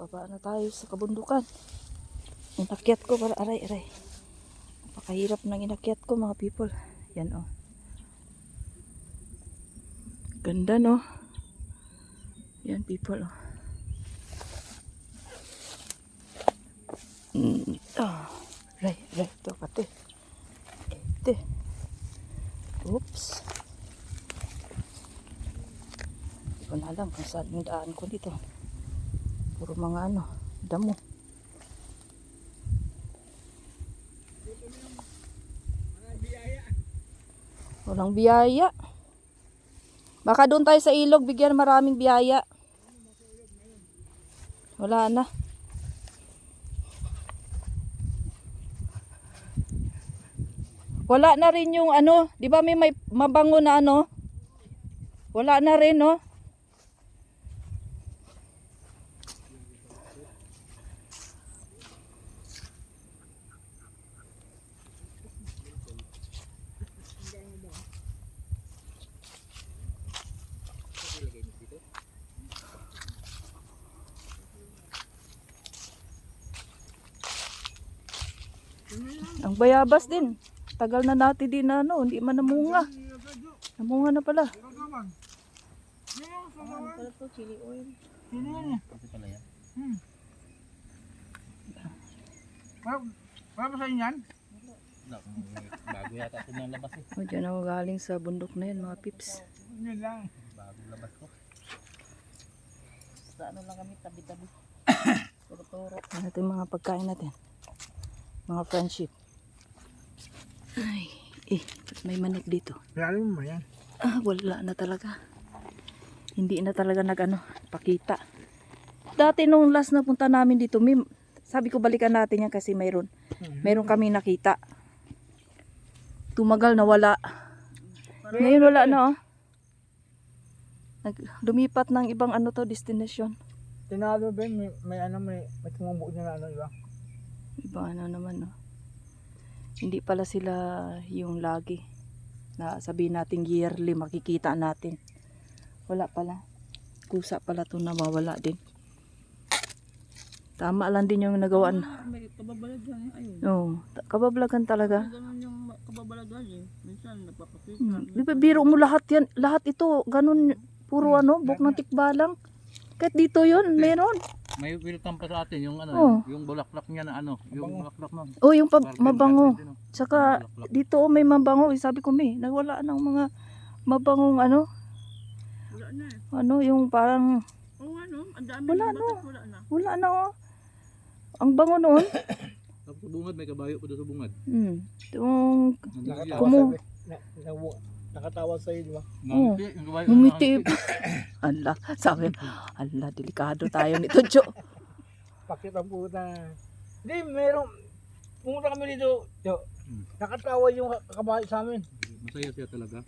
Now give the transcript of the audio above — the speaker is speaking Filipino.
Baba na tayo sa kabundukan. Inakyat ko para aray aray. Napakahirap ng inakyat ko mga people. Yan oh. Ganda no. Yan people oh. Mm, ah, aray, aray, ito pati. Ito. Oops. Hindi ko na alam kung saan yung daan ko dito. Puro mga ano, damo. Walang biyaya. Baka doon tayo sa ilog, bigyan maraming biyaya. Wala na. Wala na rin yung ano, 'di ba may, may mabango na ano? Wala na rin, no? Ang bayabas din. Tagal na natin din na ano, hindi man namunga. Namunga na pala. Wala, wala ba sa inyo yan? Bago yata ito ng labas eh. O, dyan ako galing sa bundok na yan, mga pips. Yun lang. Bago labas ko. Sa ano lang kami, tabi-tabi. Turo-turo. Ano ito yung mga pagkain natin? Mga friendship. Ay, eh, may manok dito. Alam mo yan. Ah, wala na talaga. Hindi na talaga nag-ano, pakita. Dati nung last na punta namin dito, may, sabi ko balikan natin yan kasi mayroon. Mayroon kami nakita. Tumagal na wala. Ngayon wala na oh. Nag, lumipat ng ibang ano to, destination. Tinalo ba? May, may ano, may, may tumubo niya na ano, di ba? Iba ano naman no. Hindi pala sila yung lagi na sabihin natin yearly makikita natin. Wala pala. Kusa pala to na mawala din. Tama lang din yung nagawaan. May kababalagan eh. Ayun. Oo, ta- kabablagan talaga. Ganun yung kababalagan eh. Minsan nagpapakita. Hmm. Di ba, biro mo lahat yan, lahat ito, ganun, puro ano, buk ng tikbalang. Kahit dito yun, meron. May welcome pa sa atin yung ano, Oh. yung bulaklak niya na ano, yung bulaklak na. Oh, yung pa- mabango. din, oh. Tsaka Bulaklak. dito oh, may mabango. Eh, Sabi ko may, nagwala ng mga mabangong ano, Wala na eh. ano yung parang, Oo ano, ang dami Wala na. no. Wala na? wala na oh. Ang bango noon. Tapos sa bungad, may kabayo pa doon sa bungad. Hmm. Yung Kumu- sa, na, na, nakatawa sa iyo, di ba? Ngumiti. Ngumiti. ala, sabi, ala, delikado tayo nito, Jo. Pakit ang puta. Hindi, meron. Pumunta kami dito. Yo, Hmm. nakatawa yung kabahay sa amin. Masaya siya talaga.